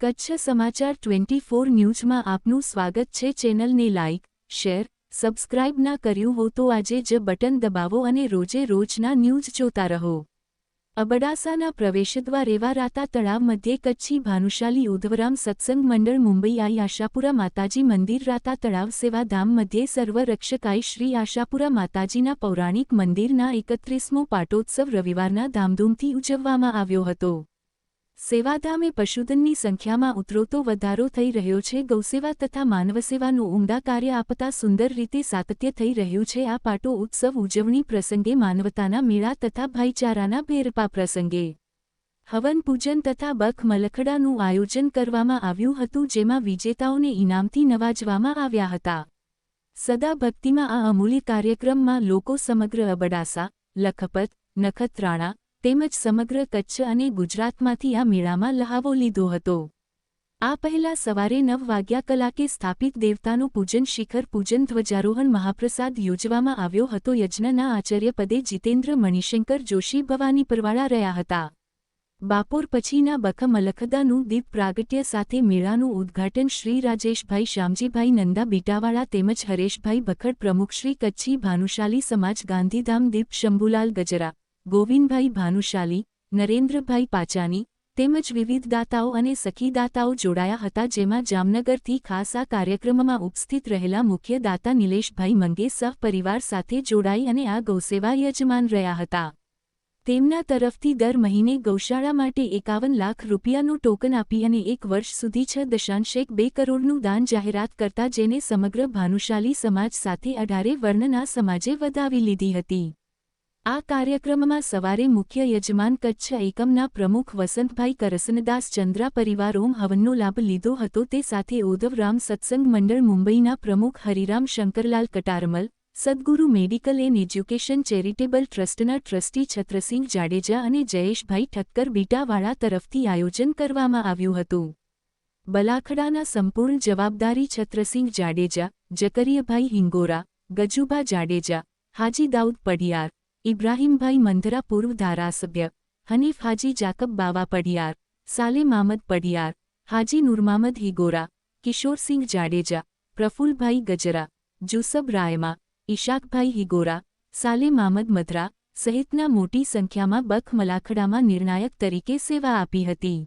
કચ્છ સમાચાર twenty four ન્યૂઝમાં આપનું સ્વાગત છે. ચેનલને લાઇક શેર, સબસ્ક્રાઇબ ના કર્યું હો તો આજે જ બટન દબાવો અને રોજે રોજના ન્યૂઝ જોતા રહો. અબડાસાના પ્રવેશદ્વાર એવા રાતા તળાવ મધ્યે કચ્છી ભાનુશાલી ઉધવરામ સત્સંગ મંડળ મુંબઈ આઈ આશાપુરા માતાજી મંદિર રાતા તળાવ સેવાધામ મધ્યે સર્વરક્ષકાઈ શ્રી આશાપુરા માતાજીના પૌરાણિક મંદિરના એકત્રીસમો પાટોત્સવ રવિવારના ધામધૂમથી ઉજવવામાં આવ્યો હતો. સેવાધામે પશુધનની સંખ્યામાં ઉતરોતો વધારો થઈ રહ્યો છે. ગૌસેવા તથા માનવસેવાનું ઉમદા કાર્ય આપતા સુંદર રીતે સાતત્ય થઈ રહ્યું છે. આ પાટો ઉત્સવ ઉજવણી પ્રસંગે માનવતાના મેળા તથા ભાઈચારાના ભેરપા પ્રસંગે. હવન પૂજન તથા બખ મલખડાનું આયોજન કરવામાં આવ્યું હતું, જેમાં વિજેતાઓને ઇનામથી નવાજવામાં આવ્યા હતા. સદા ભક્તિમાં આ અમૂલ્ય કાર્યક્રમમાં લોકો સમગ્ર અબડાસા, લખપત, નખત્રાણા તેમજ સમગ્ર કચ્છ અને ગુજરાતમાંથી આ મેળામાં લહાવો લીધો હતો. આ પહેલા સવારે નવ વાગ્યા કલાકે સ્થાપિત દેવતાનું પૂજન શિખર પૂજન ધ્વજારોહણ મહાપ્રસાદ યોજવામાં આવ્યો હતો. યજ્ઞના આચાર્યપદે જીતેન્દ્ર મણિશંકર જોશી ભવાની પરવાળા રહ્યા હતા. બાપોર પછીના બખ મલખદાનું દીપ પ્રાગટ્ય સાથે મેળાનું ઉદ્ઘાટન શ્રી રાજેશભાઈ શ્યામજીભાઈ નંદા બીટાવાળા તેમજ હરેશભાઈ ભખડ પ્રમુખ શ્રી કચ્છી ભાનુશાલી સમાજ ગાંધીધામ દીપ શંભુલાલ ગજરા ગોવિંદભાઈ ભાનુશાલી, નરેન્દ્રભાઈ પાચાની તેમજ વિવિધ દાતાઓ અને સખીદાતાઓ જોડાયા હતા જેમાં જામનગરથી ખાસ આ કાર્યક્રમમાં ઉપસ્થિત રહેલા મુખ્ય દાતા નિલેશભાઈ મંગે સહપરિવાર સાથે જોડાઈ અને આ ગૌસેવા યજમાન રહ્યા હતા. તેમના તરફથી દર મહિને ગૌશાળા માટે એકાવન લાખ રૂપિયાનું ટોકન આપી અને એક વર્ષ સુધી છ દશાંશેક બે કરોડનું દાન જાહેરાત કરતા જેને સમગ્ર ભાનુશાલી સમાજ સાથે અઢારે વર્ણના સમાજે વધાવી લીધી હતી. આ કાર્યક્રમમાં સવારે મુખ્ય યજમાન કચ્છ એકમના પ્રમુખ વસંતભાઈ કરસનદાસ ચંદ્રા પરિવાર ઓમ હવનનો લાભ લીધો હતો. તે સાથે ઓધવરામ સત્સંગ મંડળ મુંબઈના પ્રમુખ Hariram Shankarlal Kataramal, Sadguru medical and education charitable ટ્રસ્ટના ટ્રસ્ટી છત્રસિંહ જાડેજા અને જયેશભાઈ ઠક્કર બીટાવાળા તરફથી આયોજન કરવામાં આવ્યું હતું. બલાખડાના સંપૂર્ણ જવાબદારી છત્રસિંહ જાડેજા, જકરિયભાઈ હિંગોરા, ગજુભા જાડેજા, હાજી દાઉદ પઢિયાર ઇબ્રાહીમભાઈ મંધરા પૂર્વ ધારાસભ્ય, હનીફ હાજી જાકબ બાવા પડિયાર સાલે મામદ પડિયાર હાજી નુરમામદ હિગોરા કિશોરસિંહ જાડેજા પ્રફુલભાઈ ગજરા, જુસબ રાયમા ઇશાકભાઈ હિગોરા સાલે મામદ મધરા સહિતના મોટી સંખ્યામાં બખ મલાખડામાં નિર્ણાયક તરીકે સેવા આપી હતી.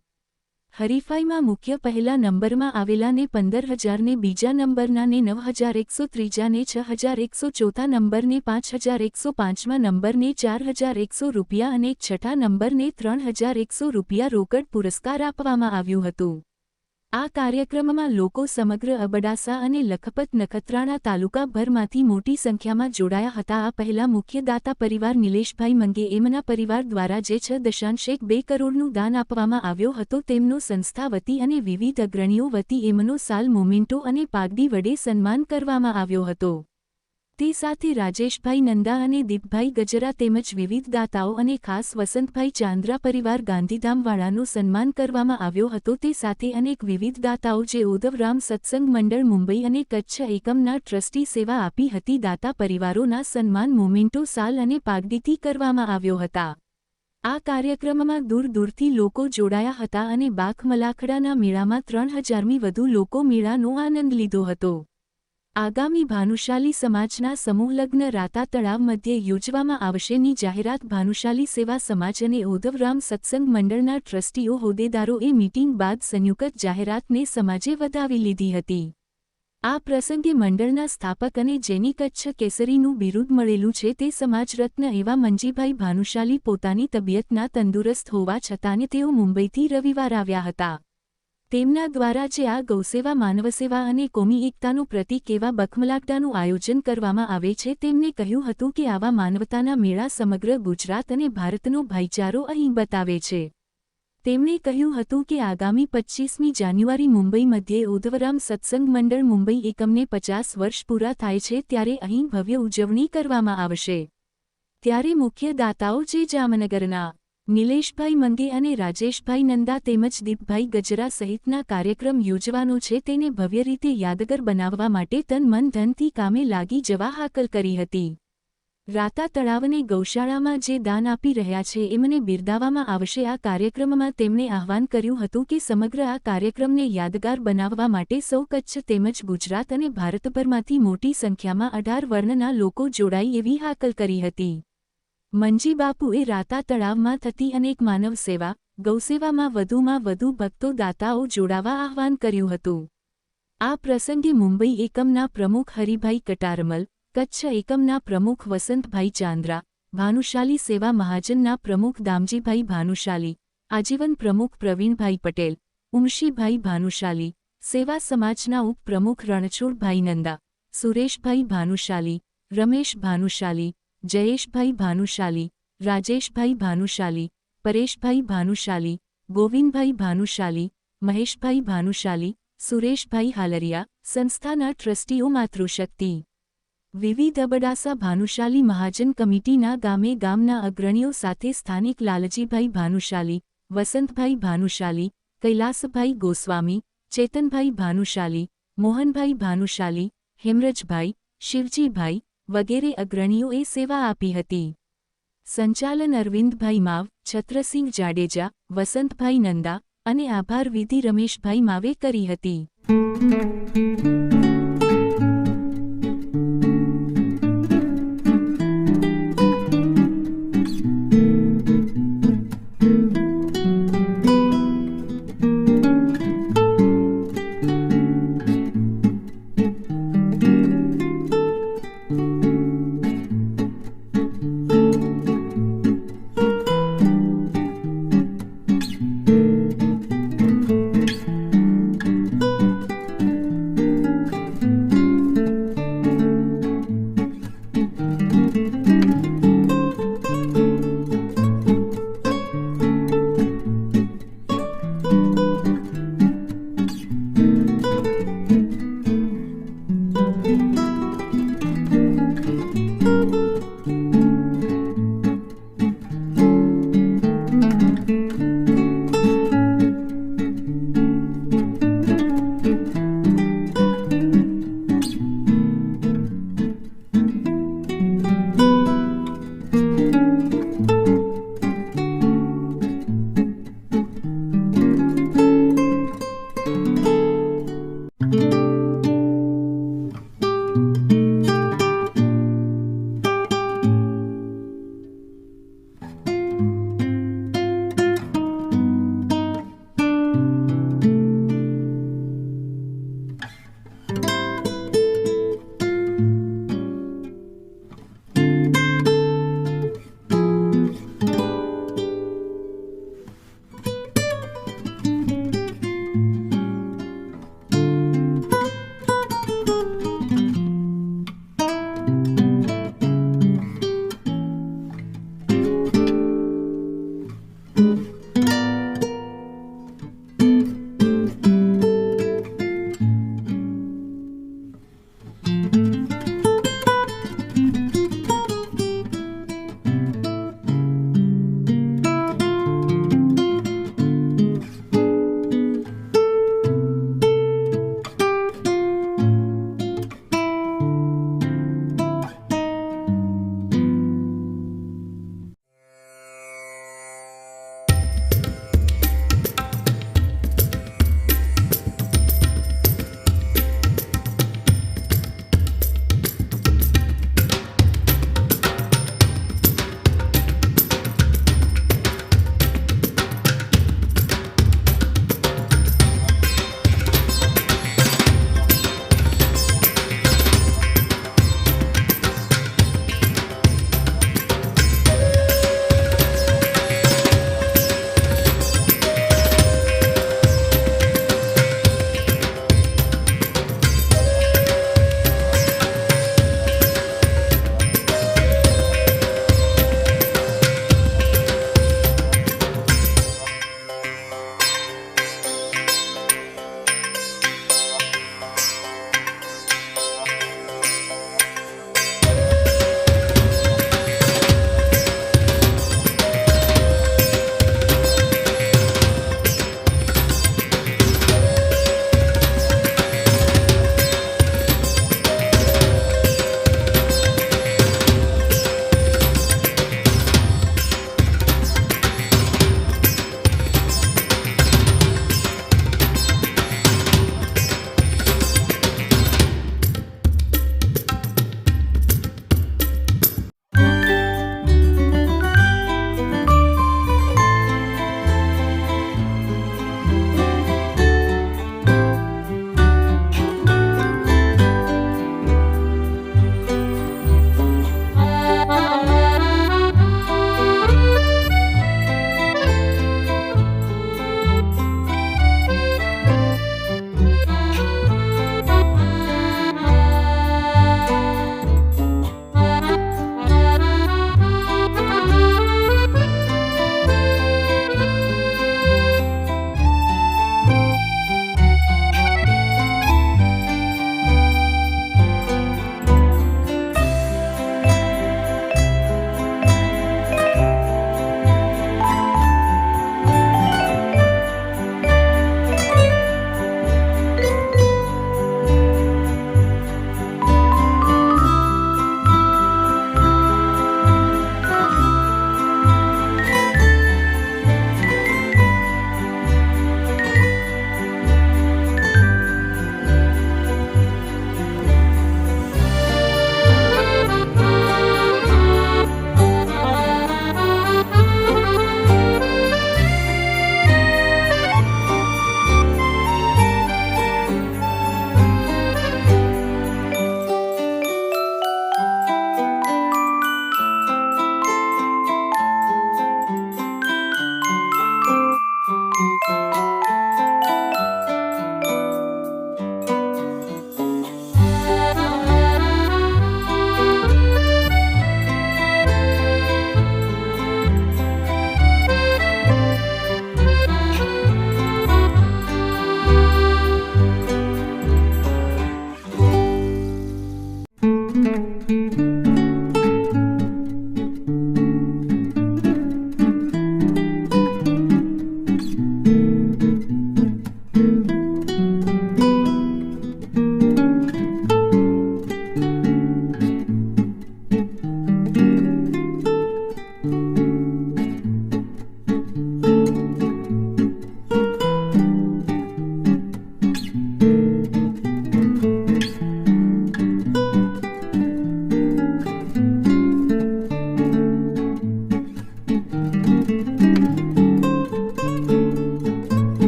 હરીફાઈમાં મુખ્ય પહેલા નંબરમાં આવેલાને પંદર હજારને બીજા નંબરનાને નવ હજાર એકસો ત્રીજાને છ હજાર એકસો ચોથા નંબરને પાંચ હજાર એકસો પાંચમાં નંબરને ચાર હજાર એકસો રૂપિયા અને છઠ્ઠા નંબરને ત્રણ હજાર એકસો રૂપિયા રોકડ પુરસ્કાર આપવામાં આવ્યું હતું. આ કાર્યક્રમમાં લોકો સમગ્ર અબડાસા અને લખપત નખત્રાણા તાલુકાભરમાંથી મોટી સંખ્યામાં જોડાયા હતા. આ પહેલા મુખ્ય પરિવાર નિલેશભાઈ મંગે એમના પરિવાર દ્વારા જે છ દશાંશેક બે કરોડનું દાન આપવામાં આવ્યો હતો, તેમનો સંસ્થા વતી અને વિવિધ અગ્રણીઓ વતી એમનો સાલ મોમેન્ટો અને પાગડી વડે સન્માન કરવામાં આવ્યો હતો. તે સાથે રાજેશભાઈ નંદા અને દીપભાઈ ગજરા તેમજ વિવિધ દાતાઓ અને ખાસ વસંતભાઈ ચાંદ્રા પરિવાર ગાંધીધામવાળાનું સન્માન કરવામાં આવ્યો હતો. તે સાથે અનેક વિવિધ દાતાઓ જે ઉધવરામ સત્સંગ મંડળ, મુંબઈ અને કચ્છ એકમના ટ્રસ્ટી સેવા આપી હતી. દાતા પરિવારોના સન્માન મોમેન્ટો સાલ અને પાગડીથી કરવામાં આવ્યો હતા. આ કાર્યક્રમમાં દૂર દૂરથી લોકો જોડાયા હતા અને બાખ મલાખડાના મેળામાં ત્રણ હજારમી વધુ લોકો મેળાનો આનંદ લીધો હતો. આગામી ભાનુશાલી સમાજના સમૂહલગ્ન રાતા તળાવ મધ્યે યોજવામાં આવશેની જાહેરાત ભાનુશાલી સેવા સમાજ અને ઓધવરામ સત્સંગ મંડળના ટ્રસ્ટીઓ હોદ્દેદારોએ મીટિંગ બાદ સંયુક્ત જાહેરાતને સમાજે વધાવી લીધી હતી. આ પ્રસંગે મંડળના સ્થાપક અને જેની કચ્છ કેસરીનું બિરુદ મળેલું છે તે સમાજરત્ન એવા મંજીભાઈ ભાનુશાલી પોતાની તબિયતના તંદુરસ્ત હોવા છતાંને તેઓ મુંબઈથી રવિવાર આવ્યા હતા. તેમના દ્વારા જે આ ગૌસેવા, માનવસેવા અને કોમી એકતાનું પ્રતીક એવા બખમલાકડાનું આયોજન કરવામાં આવે છે, તેમને કહ્યું હતું કે આવા માનવતાના મેળા સમગ્ર ગુજરાત અને ભારતનો ભાઈચારો અહીં બતાવે છે. તેમણે કહ્યું હતું કે આગામી પચ્ચીસમી જાન્યુઆરી મુંબઈ મધ્યે ઉધવરામ સત્સંગ મંડળ મુંબઈ એકમને પચાસ વર્ષ પૂરા થાય છે, ત્યારે અહીં ભવ્ય ઉજવણી કરવામાં આવશે. ત્યારે મુખ્ય દાતાઓ જે જામનગરના નિલેશભાઈ મંગે અને રાજેશભાઈ નંદા તેમજ દીપભાઈ ગજરા સહિતના કાર્યક્રમ યોજવાનો છે તેને ભવ્ય રીતે યાદગર બનાવવા માટે તન મન ધનથી કામે લાગી જવા હાકલ કરી હતી. રાતા તળાવને ગૌશાળામાં જે દાન આપી રહ્યા છે એમને બિરદાવવામાં આવશે. આ કાર્યક્રમમાં તેમણે આહવાન કર્યું હતું કે સમગ્ર આ કાર્યક્રમને યાદગાર બનાવવા માટે સૌ કચ્છ તેમજ ગુજરાત અને ભારતભરમાંથી મોટી સંખ્યામાં અઢાર વર્ણના લોકો જોડાઈ એવી હાકલ કરી હતી. મંજી બાપુએ રાતા તળાવમાં થતી અનેક માનવ સેવા, ગૌસેવામાં વધુમાં વધુ ભક્તો દાતાઓ જોડાવા આહવાન કર્યું હતું. આ પ્રસંગે મુંબઈ એકમના પ્રમુખ હરિભાઈ કટારમલ, કચ્છ એકમના પ્રમુખ વસંતભાઈ ચાંદ્રા, ભાનુશાલી સેવા મહાજનના પ્રમુખ દામજીભાઈ ભાનુશાલી, આજીવન પ્રમુખ પ્રવીણભાઈ પટેલ, ઉમશીભાઈ ભાનુશાલી, સેવા સમાજના ઉપપ્રમુખ રણછોડભાઈ નંદા, સુરેશભાઈ ભાનુશાલી, રમેશ ભાનુશાલી જયેશભાઈ ભાનુશાલી, રાજેશભાઈ ભાનુશાલી, પરેશભાઈ ભાનુશાલી, ગોવિંદભાઈ ભાનુશાલી, મહેશભાઈ ભાનુશાલી, સુરેશભાઈ હાલરિયા સંસ્થાના ટ્રસ્ટીઓ માતૃશક્તિ. વિવિધ અબડાસા ભાનુશાલી મહાજન કમિટીના ગામે ગામના અગ્રણીઓ સાથે સ્થાનિક લાલજીભાઈ ભાનુશાલી, વસંતભાઈ ભાનુશાલી, કૈલાસભાઈ ગોસ્વામી, ચેતનભાઈ ભાનુશાલી, મોહનભાઈ ભાનુશાલી, હેમરજભાઈ, શિવજીભાઈ વગેરે અગ્રણીઓએ સેવા આપી હતી. સંચાલન અરવિંદભાઈ માવ, છત્રસિંહ જાડેજા, વસંતભાઈ નંદા અને આભાર વિધિ રમેશભાઈ માવે કરી હતી.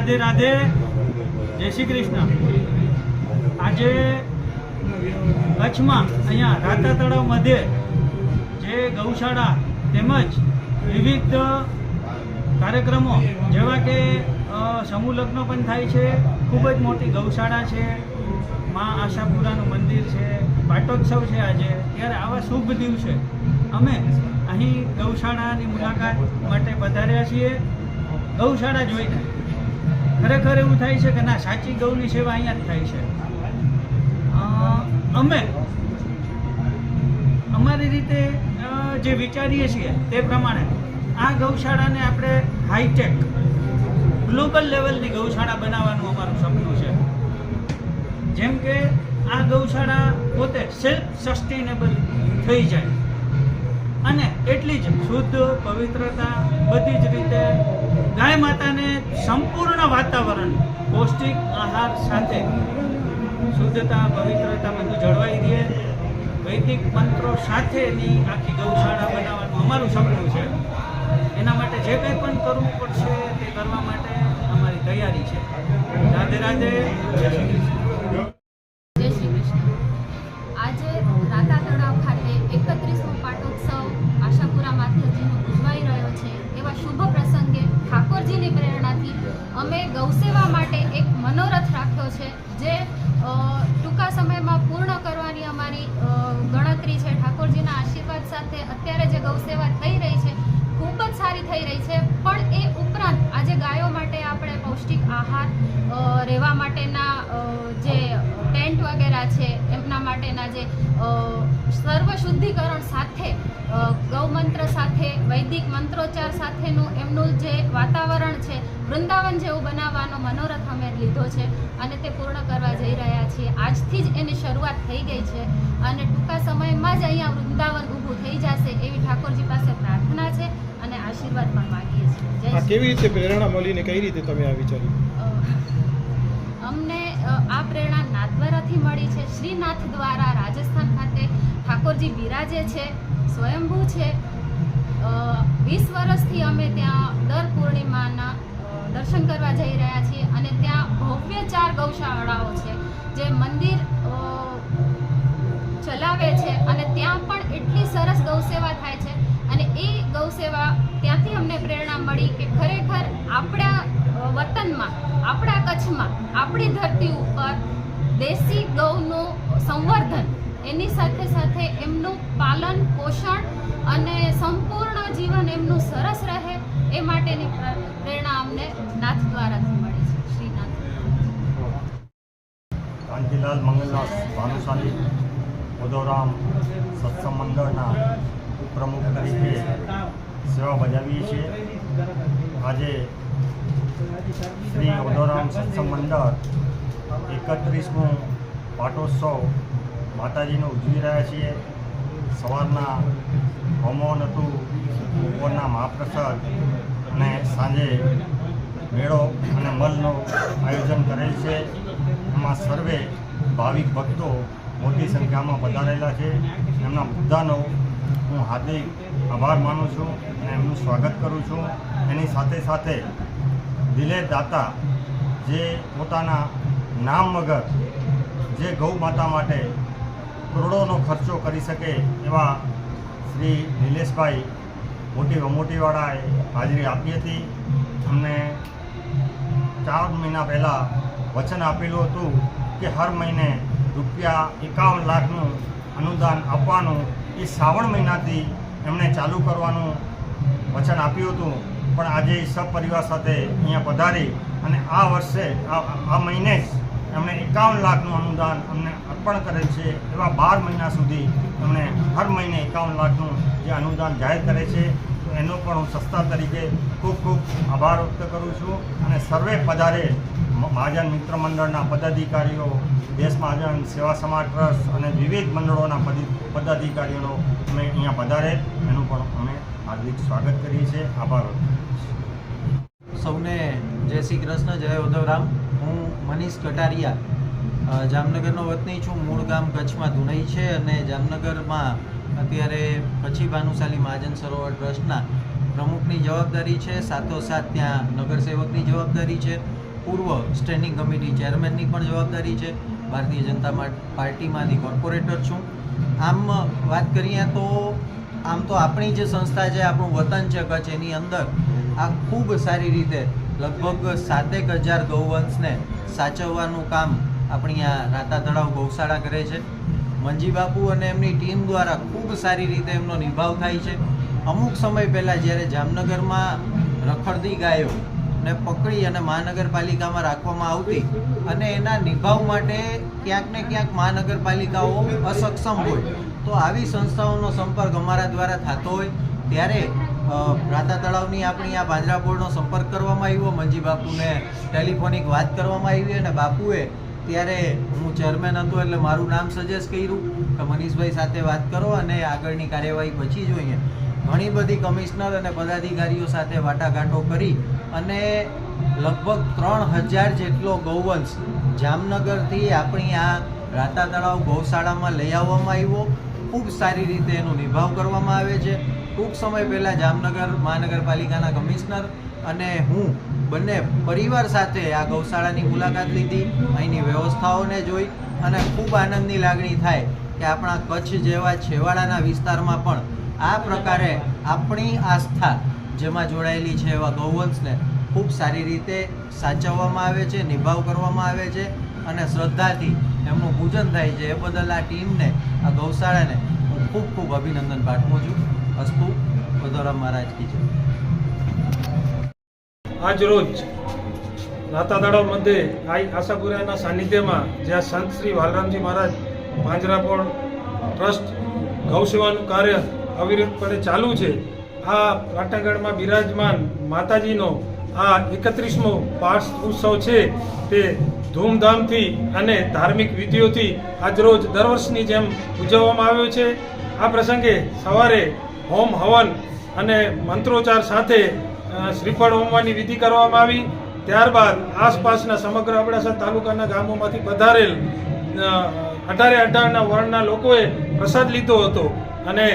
રાધે રાધે. જય શ્રી કૃષ્ણ. આજે કચ્છમાં અહીંયા રાતા તળાવ મધ્યે જે ગૌશાળા તેમજ વિવિધ કાર્યક્રમો, જેવા કે સમૂહ લગ્ન પણ થાય છે. ખૂબ જ મોટી ગૌશાળા છે. મા આશાપુરાનું મંદિર છે. પાટોત્સવ છે આજે. ત્યારે આવા શુભ દિવસે અમે અહીં ગૌશાળાની મુલાકાત માટે પધાર્યા છીએ. ગૌશાળા જોઈને. ખરેખર એવું થાય છે કે ના, સાચી ગૌની સેવા અહીંયા જ થાય છે. અમે અમારી રીતે જે વિચારીએ છીએ તે પ્રમાણે આ ગૌશાળાને આપણે હાઈટેક, ગ્લોબલ લેવલની ગૌશાળા બનાવવાનું અમારું સપનું છે. જેમ કે આ ગૌશાળા પોતે સેલ્ફ સસ્ટેનેબલ થઈ જાય. અને એટલી જ શુદ્ધ, પવિત્રતા બધી જ રીતે ગાય માતાને સંપૂર્ણ વાતાવરણ, પૌષ્ટિક આહાર સાથે શુદ્ધતા પવિત્રતા બધું જળવાઈ રહે. વૈદિક મંત્રો સાથેની આખી ગૌશાળા બનાવવાનું અમારું સપનું છે. એના માટે જે કંઈ પણ કરવું પડશે તે કરવા માટે અમારી તૈયારી છે. રાધે રાધે, જય શ્રી કૃષ્ણ. ગૌસેવા માટે એક મનોરથ રાખ્યો છે, જે ટૂંકા સમયમાં પૂર્ણ કરવાની અમારી ગણતરી છે. ઠાકોરજીના આશીર્વાદ સાથે અત્યારે જે ગૌસેવા થઈ રહી છે, ખૂબ જ સારી થઈ રહી છે. પણ એ ઉપરાંત આજે ગાયો માટે આપણે પૌષ્ટિક આહાર રહેવા માટેના જે ટેન્ટ વગેરે છે, એમના માટેના જે સર્વ શુદ્ધિકરણ સાથે ગૌમંત્ર સાથે વૈદિક મંત્રોચ્ચાર સાથેનું એમનું જે વાતાવરણ છે વૃંદાવન જેવું બનાવવાનો મનોરથ અમે લીધો છે અને તે પૂર્ણ કરવા જઈ રહ્યા છીએ. આજથી જ એની શરૂઆત થઈ ગઈ છે અને ટૂંકા સમયમાં જ અહીંયા વૃંદાવન ઊભું થઈ જશે એવી ઠાકોરજી પાસે પ્રાર્થના છે અને આશીર્વાદ પણ માગીએ છીએ. કેવી રીતે પ્રેરણા મળીને કઈ રીતે તમે આ વિચાર્યું? અમને આ પ્રેરણા નાથદ્વારાથી મળી છે. શ્રીનાથ દ્વારા રાજસ્થાન ખાતે ઠાકોરજી બિરાજે છે. સ્વયંભૂ છે. વીસ વર્ષથી અમે ત્યાં દર પૂર્ણિમાના દર્શન કરવા જઈ રહ્યા છીએ અને ત્યાં ભવ્ય ચાર ગૌશાળાઓ છે જે મંદિર ચલાવે છે અને ત્યાં પણ એટલી સરસ ગૌસેવા થાય છે અને એ ગૌસેવા ત્યાંથી અમને પ્રેરણા મળી કે ખરેખર આપણા વતનમાં, આપણા કચ્છમાં, આપણી ધરતી ઉપર દેશી ગૌનું સંવર્ધન એની સાથે સાથે એમનું પાલન, પોષણ અને સંપૂર્ણ જીવન એમનું સરસ રહે એ માટેની પ્રેરણા અમને નાથ દ્વારાથી મળી છે, શ્રીનાથ. કાંતિલાલ મંગલદાસ ભાનુશાલી ઉદોરામ સત્સંગ મંડળના ઉપપ્રમુખ તરીકે સેવા બજાવીએ છીએ. આજે શ્રી ઉદોરામ સત્સંગ મંડળ એકત્રીસમું પાટોત્સવ માતાજીનો ઉજવી રહ્યા છીએ. સવારના હોમોન હતું બપોરના મહાપ્રસાદ અને સાંજે મેળો અને મલનો આયોજન કરેલ છે. એમાં સર્વે ભાવિક ભક્તો મોટી સંખ્યામાં પધારેલા છે. એમના મુદ્દાનો હું હાર્દિક આભાર માનું છું અને એમનું સ્વાગત કરું છું. એની સાથે સાથે દિલે દાતા જે પોતાના નામ વગર જે ગૌ માતા માટે કરોડોનો ખર્ચો કરી શકે એવા શ્રી નિલેશભાઈ મોટી વમોટીવાળાએ હાજરી આપી હતી. અમને ચાર મહિના પહેલાં વચન આપેલું હતું કે હર મહિને રૂપિયા એકાવન લાખનું અનુદાન આપવાનું એ શ્રાવણ મહિનાથી એમણે ચાલુ કરવાનું વચન આપ્યું હતું. પણ આજે સપરિવાર સાથે અહીંયા પધારી અને આ વર્ષે, આ મહિને જ એમણે એકાવન લાખનું અનુદાન અમને અર્પણ કરેલ છે એવા બાર મહિના સુધી એમણે હર મહિને એકાવન લાખનું જે અનુદાન જાહેર કરે છે, તો એનો પણ હું સંસ્થા તરીકે ખૂબ ખૂબ આભાર વ્યક્ત કરું છું અને સર્વે પધારે મહાજન મિત્ર મંડળના પદાધિકારીઓ, દેશ મહાજન સેવા સમાજ ટ્રસ્ટ અને વિવિધ મંડળોના પદી- પદાધિકારીઓનો અમે અહીંયા પધારે, એનું પણ અમે હાર્દિક સ્વાગત કરીએ છીએ. આભાર સૌને જય શ્રી કૃષ્ણ, જય ઉદ્ધવરામ મનીષ કટારિયા. જામનગરનો વતની છું. મૂળ ગામ કચ્છમાં ધુણઈ છે અને જામનગરમાં અત્યારે પછી ભાનુશાલી મહાજન સરોવર ટ્રસ્ટના પ્રમુખની જવાબદારી છે. સાથોસાથ ત્યાં નગરસેવકની જવાબદારી છે. પૂર્વ સ્ટેન્ડિંગ કમિટી ચેરમેનની પણ જવાબદારી છે. ભારતીય જનતા પાર્ટીમાંથી કોર્પોરેટર છું. આમ વાત કરીએ તો, આમ તો આપણી જે સંસ્થા છે, આપણું વતન છે કચ્છ, એની અંદર આ ખૂબ સારી રીતે લગભગ સાતેક હજાર ગૌવંશને સાચવવાનું કામ આપણી આ રાતા તળાવ ગૌશાળા કરે છે. મંજી બાપુ અને એમની ટીમ દ્વારા ખૂબ સારી રીતે એમનો નિભાવ થાય છે. અમુક સમય પહેલાં જ્યારે જામનગરમાં રખડતી ગાયો ને પકડી અને મહાનગરપાલિકામાં રાખવામાં આવતી અને એના નિભાવ માટે ક્યાંક ને ક્યાંક મહાનગરપાલિકાઓ અસક્ષમ હોય, તો આવી સંસ્થાઓનો સંપર્ક અમારા દ્વારા થતો હોય. ત્યારે રાતા તળાવની આપણી આ પાંજરાપોળનો સંપર્ક કરવામાં આવ્યો. મંજી બાપુને ટેલિફોનિક વાત કરવામાં આવી અને બાપુએ ત્યારે હું ચેરમેન હતો એટલે મારું નામ સજેસ્ટ કર્યું કે મનીષભાઈ સાથે વાત કરો અને આગળની કાર્યવાહી પછી જોઈએ. ઘણી બધી કમિશનર અને પદાધિકારીઓ સાથે વાટાઘાટો કરી અને લગભગ ત્રણ હજાર જેટલો ગૌવંશ જામનગરથી આપણી આ રાતા તળાવ ગૌશાળામાં લઈ આવવામાં આવ્યો. ખૂબ સારી રીતે એનો નિભાવ કરવામાં આવે છે. ટૂંક સમય પહેલાં જામનગર મહાનગરપાલિકાના કમિશનર અને હું બંને પરિવાર સાથે આ ગૌશાળાની મુલાકાત લીધી, અહીંની વ્યવસ્થાઓને જોઈ અને ખૂબ આનંદની લાગણી થાય કે આપણા કચ્છ જેવા છેવાડાના વિસ્તારમાં પણ આ પ્રકારે આપણી આસ્થા જેમાં જોડાયેલી છે એવા ગૌવંશને ખૂબ સારી રીતે સાચવવામાં આવે છે, નિભાવ કરવામાં આવે છે અને શ્રદ્ધાથી એમનું પૂજન થાય છે. એ બદલ આ ટીમને, આ ગૌશાળાને હું ખૂબ ખૂબ અભિનંદન પાઠવું છું. અસ્તુ વદોરામ મહારાજ કી જય આજ રોજ રાતા તળાવ મધ્યે આઈ આશાપુરાના સાનિધ્યમાં જ્યાં સંત શ્રી વાલરામજી મહારાજ પાંજરાપોળ ટ્રસ્ટ ગૌસેવાનું કાર્ય અવિરતપણે ચાલુ છે, આ પાટણગઢમાં બિરાજમાન માતાજીનો આ એકત્રીસમો પાર્સ ઉત્સવ છે તે ધૂમધામથી અને ધાર્મિક વિધિઓથી આજરોજ દર વર્ષની જેમ ઉજવવામાં આવ્યો છે. આ પ્રસંગે સવારે હોમ હવન અને મંત્રોચ્ચાર સાથે શ્રીફળ હોમવાની વિધિ કરવામાં આવી. ત્યારબાદ આસપાસના સમગ્ર અબડાસા તાલુકાના ગામોમાંથી પધારેલ અઢારે અઢારના વર્ણના લોકોએ પ્રસાદ લીધો હતો. અને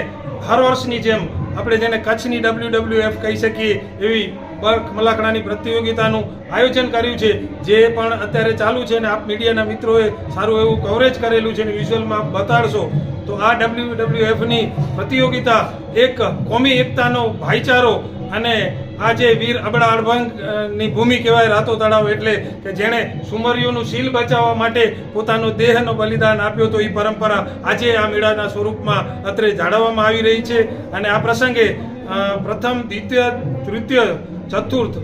હર વર્ષની જેમ આપણે જેને કચ્છની ડબલ્યુ ડબલ્યુ એફ કહી શકીએ એવી બર્ક મલાકડાની પ્રતિયોગિતાનું આયોજન કર્યું છે, જે પણ અત્યારે ચાલુ છે અને આપ મીડિયાના મિત્રોએ સારું એવું કવરેજ કરેલું છે અને વિઝ્યુઅલમાં આપ બતાડશો. તો આ ડબલ્યુ ડબલ્યુ એફની પ્રતિયોગિતા એક કોમી એકતાનો ભાઈચારો અને આ જે વીર અબડા અડભંગની ભૂમિ કહેવાય રાતો તળાવ એટલે કે જેણે સુમરીઓનું શીલ બચાવવા માટે પોતાનો દેહનો બલિદાન આપ્યો તો એ પરંપરા આજે આ મેળાના સ્વરૂપમાં અત્રે જાળવવામાં આવી રહી છે. અને આ પ્રસંગે પ્રથમ, દ્વિતીય, તૃતીય ચતુર્થ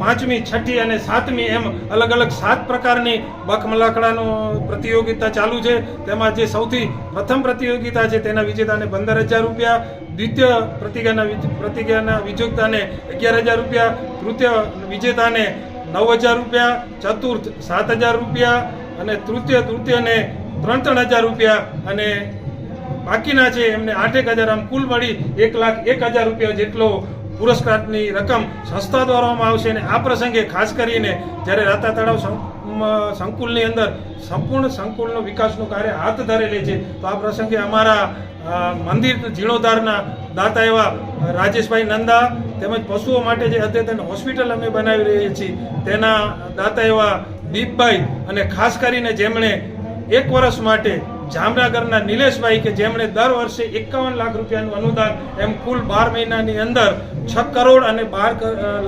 પાંચમી, છઠ્ઠી અને સાતમી એમ અલગ અલગ સાત પ્રકારની બકમલાકડાનો પ્રતિયોગિતા ચાલુ છે. તેમાં જે સૌથી પ્રથમ પ્રતિયોગિતા છે તેના વિજેતાને પંદર હજાર રૂપિયા, દ્વિતીય પ્રતિજ્ઞાના પ્રતિજ્ઞાના વિજેતાને અગિયાર હજાર રૂપિયા, તૃતીય વિજેતાને નવ હજાર રૂપિયા, ચતુર્થ સાત હજાર રૂપિયા અને તૃતીય, તૃતીયને ત્રણ ત્રણ હજાર રૂપિયા અને બાકીના છે એમને આઠેક હજાર. આમ કુલ મળી એક લાખ એક હજાર રૂપિયા જેટલો પુરસ્કારની રકમ સંસ્થા દ્વારામાં આવશે અને આ પ્રસંગે ખાસ કરીને જ્યારે રાતા તળાવ સંકુલની અંદર સંપૂર્ણ સંકુલનો વિકાસનું કાર્ય હાથ ધરેલી છે, તો આ પ્રસંગે અમારા મંદિર જીર્ણોદ્ધારના દાતા એવા રાજેશભાઈ નંદા તેમજ પશુઓ માટે જે અદ્યતન હોસ્પિટલ અમે બનાવી રહ્યા છીએ, તેના દાતા એવા દીપભાઈ અને ખાસ કરીને જેમણે એક વર્ષ માટે જામનગરના નિલેશભાઈ કે જેમણે દર વર્ષે એકાવન લાખ રૂપિયાનું અનુદાન એમ કુલ બાર મહિનાની અંદર છ કરોડ અને બાર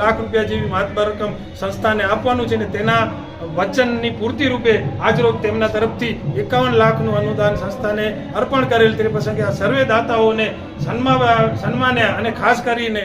લાખ રૂપિયા જેવી મહાત્મા રકમ સંસ્થાને આપવાનું છે અને તેના વચનની પૂર્તિ રૂપે આજરોજ તેમના તરફથી એકાવન લાખનું અનુદાન સંસ્થાને અર્પણ કરેલ. તે પ્રસંગે આ સર્વે દાતાઓને સન્મા સન્માન્યા અને ખાસ કરીને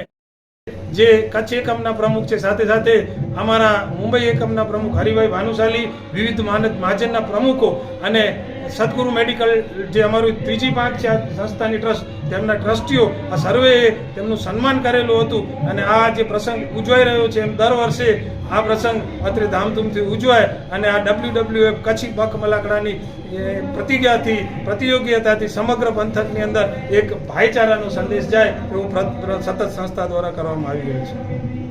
જે કચ્છ એકમના પ્રમુખ છે, સાથે સાથે અમારા મુંબઈ એકમના પ્રમુખ હરિભાઈ ભાનુશાલી, વિવિધ માનદ મહાજનના પ્રમુખો અને સદગુરુ મેડિકલ જે અમારું ત્રીજી પાંચ છે આ સંસ્થાની ટ્રસ્ટ, તેમના ટ્રસ્ટીઓ આ સર્વેએ તેમનું સન્માન કરેલું હતું અને આ જે પ્રસંગ ઉજવાઈ રહ્યો છે એમ દર વર્ષે આ પ્રસંગ અત્રે ધામધૂમથી ઉજવાય અને આ ડબલ્યુ ડબલ્યુ એફ કચ્છી બક મલાકડાની પ્રતિજ્ઞાથી, પ્રતિયોગિતાથી સમગ્ર પંથકની અંદર એક ભાઈચારાનો સંદેશ જાય એવું સતત સંસ્થા દ્વારા કરવામાં આવી રહ્યું છે.